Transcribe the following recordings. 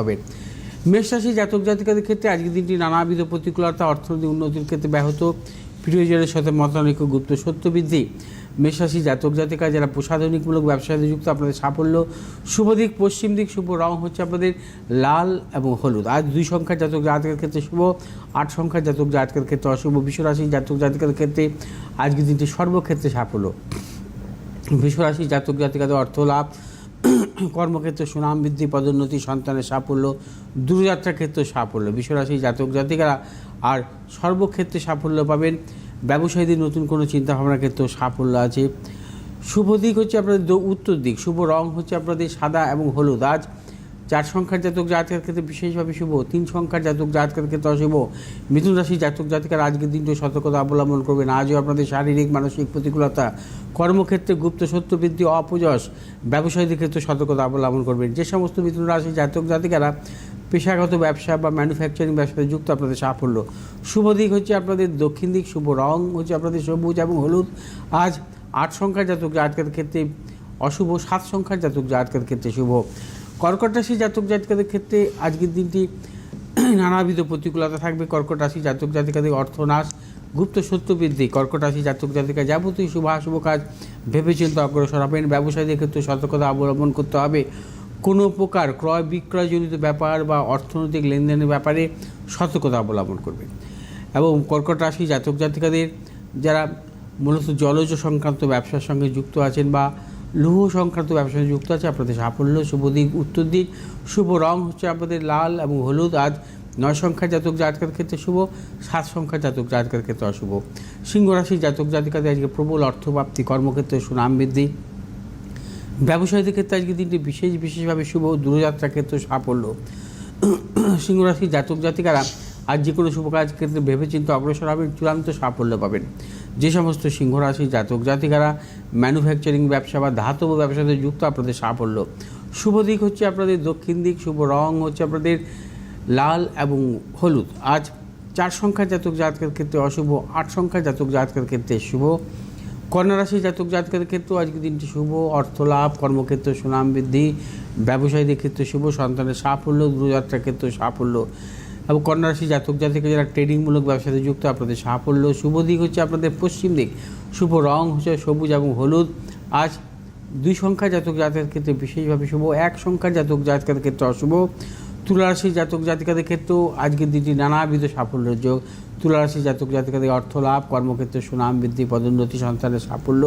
হবে। মেষরাশি জাতক জাতিকাদের ক্ষেত্রে আজকের দিনটি নানাবিধ প্রতিকূলতা, অর্থনৈতিক উন্নতির ক্ষেত্রে ব্যাহত। প্রিয়জনের সাথে মতানৈক্য, গুপ্ত সত্য বৃদ্ধি। মেষরাশি জাতক জাতিকা যারা প্রসাধনিকমূলক ব্যবসায় যুক্ত, আপনাদের সাফল্য। শুভ দিক, পশ্চিম দিক, শুভ রং হচ্ছে আপনাদের লাল এবং হলুদ। আজ দুই সংখ্যার জাতক জাতকের ক্ষেত্রে শুভ, আট সংখ্যার জাতক জাতকের ক্ষেত্রে অশুভ। বিশ্বরাশি জাতক জাতিকাদের ক্ষেত্রে আজকের দিনটি সর্বক্ষেত্রে সাফল্য। বিশ্বরাশি জাতক জাতিকাদের অর্থ লাভ কর্মক্ষেত্রে সুনাম বৃদ্ধি, পদোন্নতি, সন্তানের সাফল্য, দূরযাত্রার ক্ষেত্রে সাফল্য। বিশ্বরাশি জাতক, জাতিকারা আর সর্বক্ষেত্রে সাফল্য পাবেন। ব্যবসায়ীদের নতুন কোনো চিন্তাভাবনার ক্ষেত্রেও সাফল্য আছে। শুভ দিক হচ্ছে আপনাদের উত্তর দিক। শুভ রং হচ্ছে আপনাদের সাদা এবং হলুদ। আজ চার সংখ্যার জাতক জাতকের ক্ষেত্রে বিশেষভাবে শুভ, তিন সংখ্যার জাতক জাতকের ক্ষেত্রে অশুভ। মিথুন রাশি জাতক জাতিকার আজকের দিনটি সতর্কতা অবলম্বন করবেন। আজও আপনাদের শারীরিক, মানসিক প্রতিকূলতা, কর্মক্ষেত্রে গুপ্ত সত্য বৃদ্ধি অপযশ, ব্যবসায়ীদের ক্ষেত্রে সতর্কতা অবলম্বন করবেন। যে সমস্ত মিথুন রাশি জাতক জাতিকারা পেশাগত ব্যবসা বা ম্যানুফ্যাকচারিং ব্যবসাতে যুক্ত, আপনাদের সাফল্য। শুভ দিক হচ্ছে আপনাদের দক্ষিণ দিক, শুভ রং হচ্ছে আপনাদের সবুজ এবং হলুদ। আজ আট সংখ্যার জাতক জাতকের ক্ষেত্রে অশুভ, সাত সংখ্যার জাতক জাতকের ক্ষেত্রে শুভ। কর্কট রাশি জাতক জাতিকাদের ক্ষেত্রে আজকের দিনটি নানাবিধ প্রতিকূলতা থাকবে। কর্কট রাশি জাতক জাতিকাদের অর্থনাশ, গুপ্ত সত্য বৃদ্ধি। কর্কট রাশি জাতক জাতিকা যাবতীয় শুভাশুভ কাজ ভেবেচিন্তে অগ্রসর হবেন। ব্যবসায়ীদের ক্ষেত্রে সতর্কতা অবলম্বন করতে হবে। কোনো প্রকার ক্রয় বিক্রয়জনিত ব্যাপার বা অর্থনৈতিক লেনদেনের ব্যাপারে সতর্কতা অবলম্বন করবেন। এবং কর্কট রাশি জাতক জাতিকাদের যারা মূলত জলজ সংক্রান্ত ব্যবসার সঙ্গে যুক্ত আছেন বা লৌহ সংক্রান্ত ব্যবসার সঙ্গে যুক্ত আছে আপনাদের সাফল্য, শুভ দিক, উত্তর দিক, শুভ রং হচ্ছে আপনাদের লাল এবং হলুদ, আজ নয় সংখ্যার জাতক জাতকের ক্ষেত্রে শুভ, সাত সংখ্যার জাতক জাতকের ক্ষেত্রে অশুভ। সিংহ রাশি জাতক জাতিকাদের আজকে প্রবল অর্থপ্রাপ্তি, কর্মক্ষেত্রে সুনাম বৃদ্ধি। ব্যবসায়ীদের ক্ষেত্রে আজকে দিনটি বিশেষ বিশেষভাবে শুভ, দূরযাত্রার ক্ষেত্রে সাফল্য। সিংহরাশি জাতক জাতিকারা আজ যে কোনো শুভ কাজ ক্ষেত্রে ভেবেচিন্তে অগ্রসর হবেন, চূড়ান্ত সাফল্য পাবেন। যে সমস্ত সিংহরাশি জাতক জাতিকারা ম্যানুফ্যাকচারিং ব্যবসা বা ধাতব ব্যবসাতে যুক্ত, আপনাদের সাফল্য। শুভ দিক হচ্ছে আপনাদের দক্ষিণ দিক, শুভ রং হচ্ছে আপনাদের লাল এবং হলুদ। আজ চার সংখ্যার জাতক জাতকের ক্ষেত্রে অশুভ, আট সংখ্যার জাতক জাতকের ক্ষেত্রে শুভ। কন্যা রাশি জাতক জাতকের ক্ষেত্রেও আজকে দিনটি শুভ, অর্থ লাভ, কর্মক্ষেত্রে সুনাম বৃদ্ধি, ব্যবসায়ীদের ক্ষেত্রে শুভ, সন্তানের সাফল্য, দূরযাত্রার ক্ষেত্রে সাফল্য। এবং কন্যা রাশি জাতক জাতিকা যারা ট্রেডিংমূলক ব্যবসাতে যুক্ত আপনাদের সাফল্য শুভ দিক হচ্ছে আপনাদের পশ্চিম দিক শুভ রং হচ্ছে সবুজ এবং হলুদ আজ দুই সংখ্যা জাতক জাতকের ক্ষেত্রে বিশেষভাবে শুভ এক সংখ্যার জাতক জাতকের ক্ষেত্রে অশুভ তুলারাশি জাতক জাতিকাদের ক্ষেত্রেও আজকের দিনটি নানাবিধ সাফল্যের যোগ তুলারাশি জাতক জাতিকাদের অর্থ লাভ কর্মক্ষেত্রে সুনাম বৃদ্ধি পদোন্নতি সন্তানের সাফল্য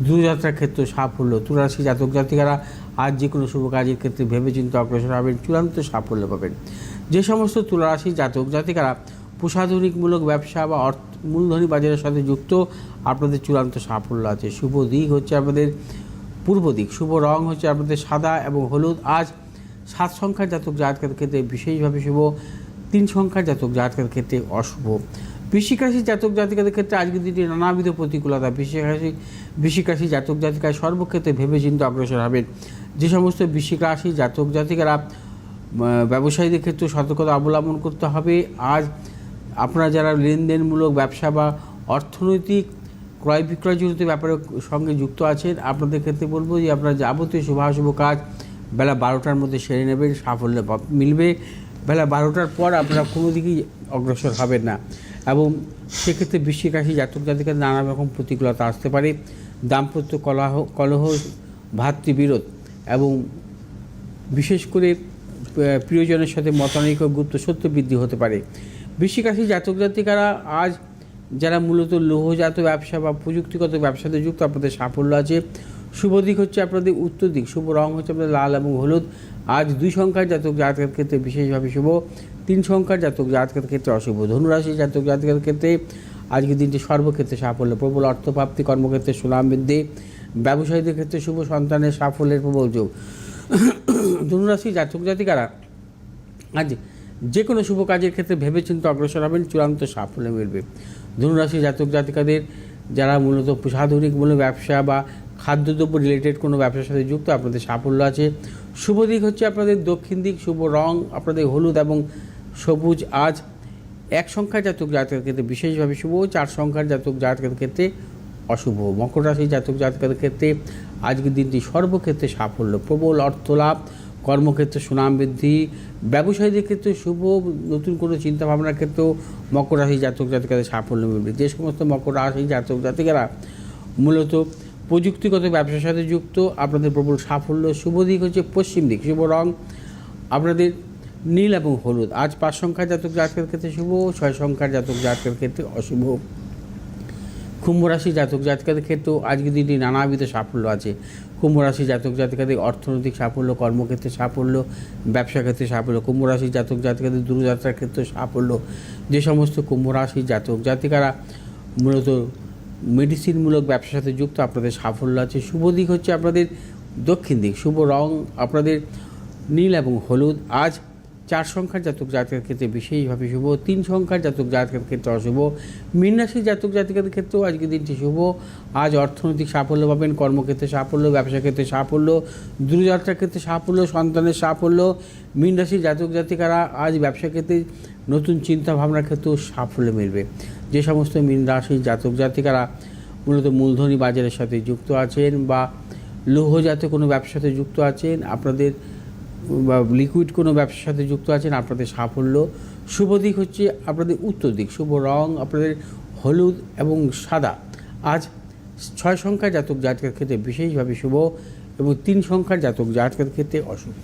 দূরযাত্রার ক্ষেত্রে সাফল্য তুলারাশি জাতক জাতিকারা আজ যে কোনো শুভ কাজের ক্ষেত্রে ভেবেচিন্তে অগ্রসর হবেন চূড়ান্ত সাফল্য পাবেন যে সমস্ত তুলারাশি জাতক জাতিকারা প্রসাধনিকমূলক ব্যবসা বা অর্থ, মূলধনী বাজারের সাথে যুক্ত, আপনাদের চূড়ান্ত সাফল্য আছে। শুভ দিক হচ্ছে আপনাদের পূর্ব দিক, শুভ রং হচ্ছে আপনাদের সাদা এবং হলুদ। আজ সাত সংখ্যার জাতক জাতকের ক্ষেত্রে বিশেষভাবে শুভ, তিন সংখ্যার জাতক জাতকের ক্ষেত্রে অশুভ। বৃশ্চিক রাশি জাতক জাতিকাদের ক্ষেত্রে আজকের দিনটি নানাবিধ প্রতিকূলতা। বৃশ্চিক রাশি জাতক জাতিকায় সর্বক্ষেত্রে ভেবেচিন্তে অগ্রসর হবেন। যে সমস্ত বৃশ্চিক জাতক জাতিকারা ব্যবসায়ীদের ক্ষেত্রে সতর্কতা অবলম্বন করতে হবে। আজ আপনারা যারা লেনদেনমূলক ব্যবসা বা অর্থনৈতিক ক্রয় বিক্রয় বিক্রয়জনিত ব্যাপারের সঙ্গে যুক্ত আছেন, আপনাদের ক্ষেত্রে বলব যে আপনারা যাবতীয় শুভাশুভ কাজ বেলা বারোটার মধ্যে সেরে নেবেন, সাফল্য মিলবে। বেলা বারোটার পর আপনারা কোনো দিকেই অগ্রসর হবেন না। এবং সেক্ষেত্রে বৃশ্চিক কাশি জাতক জাতিকার নানা রকম প্রতিকূলতা আসতে পারে। দাম্পত্য কলহ কলহ, ভাতৃবিরোধ এবং বিশেষ করে প্রিয়জনের সাথে মতানৈক্য, গুপ্ত সত্য বৃদ্ধি হতে পারে। বৃশ্চিক রাশি জাতক জাতিকারা আজ যারা মূলত লৌহজাত ব্যবসা বা প্রযুক্তিগত ব্যবসাতে যুক্ত, আপনাদের সাফল্য আছে। শুভ দিক হচ্ছে আপনাদের উত্তর দিক, শুভ রং হচ্ছে আপনাদের লাল এবং হলুদ। আজ দুই সংখ্যার জাতক জাতকের ক্ষেত্রে বিশেষভাবে শুভ, তিন সংখ্যার জাতক জাতকের ক্ষেত্রে অশুভ। ধনুরাশি জাতক জাতকের ক্ষেত্রে আজকের দিনটি সর্বক্ষেত্রে সাফল্য, প্রবল অর্থপ্রাপ্তি, কর্মক্ষেত্রে সুনাম বৃদ্ধি, ব্যবসায়ীদের ক্ষেত্রে শুভ সন্তানের সাফল্যের প্রবল যোগ। ধনুরাশি জাতক জাতিকারা আজ যে কোনো শুভ কাজের ক্ষেত্রে ভেবে ভেবেচিন্তে অগ্রসর হবেন, চূড়ান্ত সাফল্য মিলবে। ধনুরাশি জাতক জাতিকাদের যারা মূলত সাধনিকমূলক ব্যবসা বা খাদ্যদ্রব্য রিলেটেড কোনো ব্যবসার সাথে যুক্ত, আপনাদের সাফল্য আছে। শুভ দিক হচ্ছে আপনাদের দক্ষিণ দিক, শুভ রং, আপনাদের হলুদ এবং সবুজ আজ এক সংখ্যার জাতক জাতকের ক্ষেত্রে বিশেষভাবে শুভ, চার সংখ্যার জাতক জাতকের ক্ষেত্রে অশুভ মকর রাশি জাতক জাতকের ক্ষেত্রে আজকের দিনটি সর্বক্ষেত্রে সাফল্য, প্রবল অর্থ লাভ কর্মক্ষেত্রে সুনাম বৃদ্ধি, ব্যবসায়ীদের ক্ষেত্রে শুভ, নতুন কোনো চিন্তাভাবনার ক্ষেত্রেও মকর রাশি জাতক জাতিকাদের সাফল্য মিলবে। যে সমস্ত মকর রাশি জাতক জাতিকারা মূলত প্রযুক্তিগত ব্যবসার সাথে যুক্ত, আপনাদের প্রবল সাফল্য, শুভ দিক হচ্ছে পশ্চিম দিক, শুভ রং, আপনাদের নীল এবং হলুদ। আজ পাঁচ সংখ্যার জাতক জাতকের ক্ষেত্রে শুভ, ছয় সংখ্যার জাতক জাতকের ক্ষেত্রে অশুভ। কুম্ভ রাশি জাতক জাতিকাদের ক্ষেত্রেও আজকের দিনটি নানাবিধ সাফল্য আছে। কুম্ভ রাশি জাতক জাতিকাদের অর্থনৈতিক সাফল্য, কর্মক্ষেত্রে সাফল্য, ব্যবসা ক্ষেত্রে সাফল্য, কুম্ভ রাশি জাতক জাতিকাদের দূরযাত্রার ক্ষেত্রে সাফল্য। যে সমস্ত কুম্ভ রাশি জাতক জাতিকারা মূলত মেডিসিনমূলক ব্যবসার সাথে যুক্ত, আপনাদের সাফল্য আছে। শুভ দিক হচ্ছে আপনাদের দক্ষিণ দিক। শুভ রং আপনাদের নীল এবং হলুদ। আজ চার সংখ্যার জাতক জাতকের ক্ষেত্রে বিশেষভাবে শুভ, তিন সংখ্যার জাতক জাতকের ক্ষেত্রে অশুভ মীন রাশির জাতক জাতিকাদের ক্ষেত্রেও আজকের দিনটি শুভ। আজ অর্থনৈতিক সাফল্য পাবেন, কর্মক্ষেত্রে সাফল্য, ব্যবসা ক্ষেত্রে সাফল্য দূরযাত্রার ক্ষেত্রে সাফল্য, সন্তানের সাফল্য। মীন রাশির জাতক জাতিকারা আজ ব্যবসা ক্ষেত্রে নতুন চিন্তা ভাবনার ক্ষেত্রেও সাফল্য মিলবে। যে সমস্ত মীন রাশির জাতক জাতিকারা মূলত মূলধনী বাজারের সাথে যুক্ত আছেন বা লৌহজাত কোনো ব্যবসাতে যুক্ত আছেন, আপনাদের বা লিকুইড কোনো ব্যবসার সাথে যুক্ত আছেন, আপনাদের সাফল্য। শুভ দিক হচ্ছে আপনাদের উত্তর দিক, শুভ রং, আপনাদের হলুদ এবং সাদা। আজ ছয় সংখ্যার জাতক জাতকের ক্ষেত্রে বিশেষভাবে শুভ এবং তিন সংখ্যার জাতক জাতকের ক্ষেত্রে অশুভ।